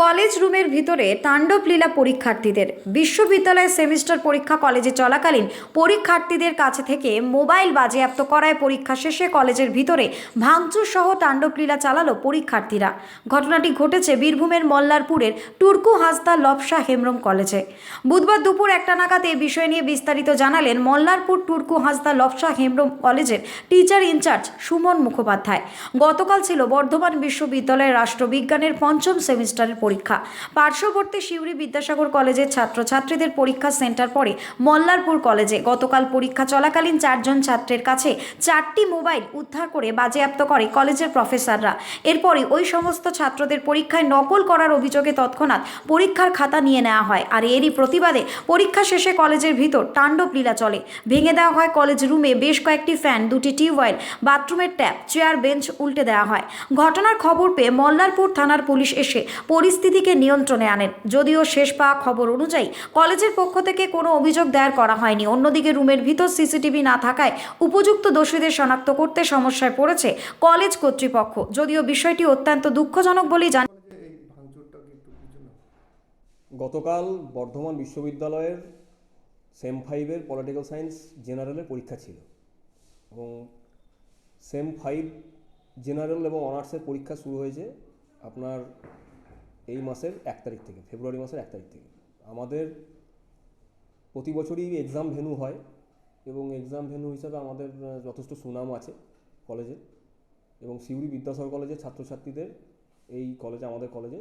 College রুমের ভিতরে তাণ্ডব লীলা পরীক্ষার্থীদের। বিশ্ববিদ্যালয়ের সেমিস্টার পরীক্ষা কলেজে চলাকালীন পরীক্ষার্থীদের কাছে থেকে মোবাইল বাজেয়াপ্ত করায় পরীক্ষা শেষে কলেজের ভিতরে ভাঙচুর সহ তাণ্ডব লীলা চালালো পরীক্ষার্থীরা। ঘটনাটি ঘটেছে বীরভূমের মল্লারপুরের টুরকু হাসদা লবসা হেমরম কলেজে। বুধবার দুপুর একটা নাগাদ এই বিষয় নিয়ে বিস্তারিত জানালেন মল্লারপুর টুরকু হাসদা লবসা হেমরম কলেজের টিচার ইনচার্জ সুমন মুখোপাধ্যায়। গতকাল ছিল বর্ধমান বিশ্ববিদ্যালয়ের রাষ্ট্রবিজ্ঞানের পঞ্চম সেমিস্টারের পরীক্ষা। পার্শ্ববর্তী শিউরি বিদ্যাসাগর কলেজের ছাত্রছাত্রীদের পরীক্ষা সেন্টার পড়ে মল্লারপুর কলেজে। গতকাল পরীক্ষা চলাকালীন চারজন ছাত্রের কাছে চারটি মোবাইল উদ্ধার করে বাজেয়াপ্ত করে কলেজের প্রফেসররা। এরপরে ওই সমস্ত ছাত্রদের পরীক্ষায় নকল করার অভিযোগে তৎক্ষণাৎ পরীক্ষার খাতা নিয়ে নেওয়া হয়। আর এরই প্রতিবাদে পরীক্ষা শেষে কলেজের ভিতর তাণ্ডব লীলা চলে। ভেঙে দেওয়া হয় কলেজ রুমে বেশ কয়েকটি ফ্যান, দুটি টিউবওয়েল, বাথরুমের ট্যাপ, চেয়ার বেঞ্চ উল্টে দেওয়া হয়। ঘটনার খবর পেয়ে মল্লারপুর থানার পুলিশ এসে পরিস্থিতিকে নিয়ন্ত্রণে আনেন। যদিও শেষ পাওয়া খবর অনুযায়ী কলেজের পক্ষ থেকে কোনো অভিযোগ দায়ের করা হয়নি। অন্যদিকে রুমের ভিতর সিসিটিভি না থাকায় উপযুক্ত দোষীদের শনাক্ত করতে সমস্যায় পড়েছে কলেজ কর্তৃপক্ষ। যদিও বিষয়টি অত্যন্ত দুঃখজনক বলেই জান গতকাল বর্ধমান বিশ্ববিদ্যালয়ের সেম ফাইভের পলিটিক্যাল সায়েন্স জেনারেলের পরীক্ষা ছিল এবং সেম ফাইভ জেনারেল এবং অনার্সের পরীক্ষা শুরু হয়েছে আপনার এই মাসের এক তারিখ থেকে, ফেব্রুয়ারি মাসের এক তারিখ থেকে। আমাদের প্রতি বছরই এক্সাম ভেনু হয় এবং এক্সাম ভেনু হিসাবে আমাদের যথেষ্ট সুনাম আছে কলেজে এবং সিউড়ি বিদ্যাসাগর কলেজের ছাত্রছাত্রীদের এই কলেজে আমাদের কলেজে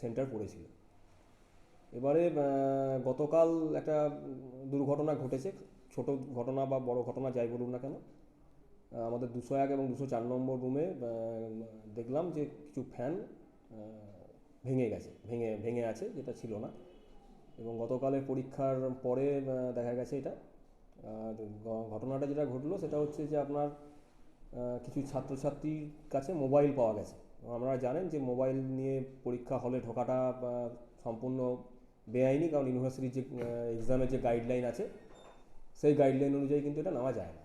সেন্টার পড়েছিল। এবারে গতকাল একটা দুর্ঘটনা ঘটেছে, ছোট ঘটনা বা বড় ঘটনা যাই বলুন না কেন আমাদের দুশো এক এবং দুশো চার নম্বর রুমে দেখলাম যে কিছু ফ্যান ভেঙে গেছে, ভেঙে ভেঙে আছে, যেটা ছিল না। এবং গতকালের পরীক্ষার পরে দেখা গেছে এটা। আর ঘটনাটা যেটা ঘটলো সেটা হচ্ছে যে আপনার কিছু ছাত্রছাত্রীর কাছে মোবাইল পাওয়া গেছে। আপনারা জানেন যে মোবাইল নিয়ে পরীক্ষা হলে ঢোকাটা সম্পূর্ণ বেআইনি, কারণ ইউনিভার্সিটির যে এক্সামের যে গাইডলাইন আছে, সেই গাইডলাইন অনুযায়ী কিন্তু এটা নেওয়া যায় না।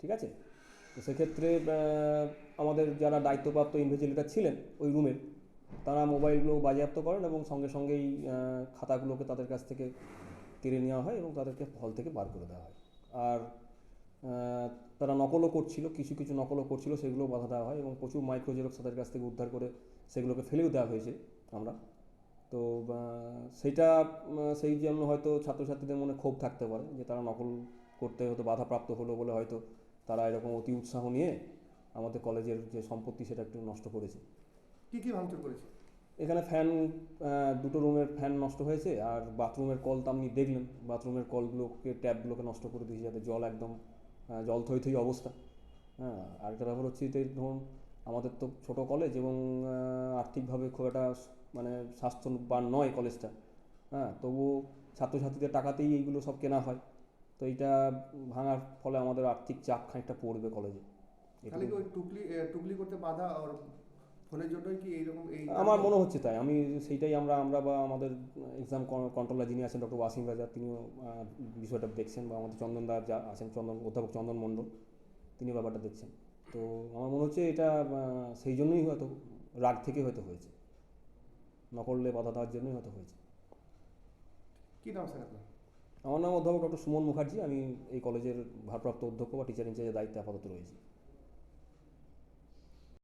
ঠিক আছে? তো সেক্ষেত্রে আমাদের যারা দায়িত্বপ্রাপ্ত ইনভেজিলেটার ছিলেন ওই রুমের তারা মোবাইলগুলো বাজেয়াপ্ত করেন এবং সঙ্গে সঙ্গেই খাতাগুলোকে তাদের কাছ থেকে কেড়ে নেওয়া হয় এবং তাদেরকে হল থেকে বার করে দেওয়া হয়। আর তারা নকলও করছিল, কিছু কিছু নকলও করছিল সেগুলো বাধা দেওয়া হয় এবং প্রচুর মাইক্রো জেরক্স তাদের কাছ থেকে উদ্ধার করে সেগুলোকে ফেলেও দেওয়া হয়েছে আমরা। তো সেইটা সেই জন্য হয়তো ছাত্রছাত্রীদের মনে ক্ষোভ থাকতে পারে যে তারা নকল করতে হয়তো বাধাপ্রাপ্ত হলো বলে হয়তো তারা এরকম অতি উৎসাহ নিয়ে আমাদের কলেজের যে সম্পত্তি সেটা একটু নষ্ট করেছে। কি কি ভাঙচুর করেছে? এখানে ফ্যান দুটো রুমের ফ্যান নষ্ট হয়েছে আর বাথরুমের কল তো আপনি দেখলেন। বাথরুমের কলগুলোকে ট্যাপগুলোকে নষ্ট করে দিয়েছে যাতে জল একদম জল থই থই অবস্থা। হ্যাঁ আরেকটা ব্যাপার হচ্ছে যে ধরুন আমাদের তো ছোট কলেজ এবং আর্থিকভাবে খুব একটা মানে স্বাস্থ্যবান নয় কলেজটা হ্যাঁ তবু ছাত্রছাত্রীদের টাকাতেই এইগুলো সব কেনা হয়। তো এইটা ভাঙার ফলে আমাদের আর্থিক চাপ খানিকটা পড়বে কলেজে টুকলি টুকলি করতে বাধা ফোনের জন্যই কি এইরকম এই আমার মনে হচ্ছে তাই। আমি সেইটাই আমরা আমরা বা আমাদের এক্সাম কন্ট্রোলার যিনি আছেন ডক্টর ওয়াসিম রাজা তিনিও বিষয়টা দেখছেন বা আমাদের চন্দনদা যা আছেন চন্দন অধ্যাপক চন্দন মণ্ডল তিনি ব্যাপারটা দেখছেন। তো আমার মনে হচ্ছে এটা সেই জন্যই হয়তো রাগ থেকে হয়তো হয়েছে। নকললে বাধা দেওয়ার জন্যই হয়তো হয়েছে। কি নাম স্যার আপনার? আমার নাম অধ্যাপক ডক্টর সুমন মুখার্জি। আমি এই কলেজের ভারপ্রাপ্ত অধ্যক্ষ বা টিচার ইনচার্জের দায়িত্বে আপাতত রয়েছি।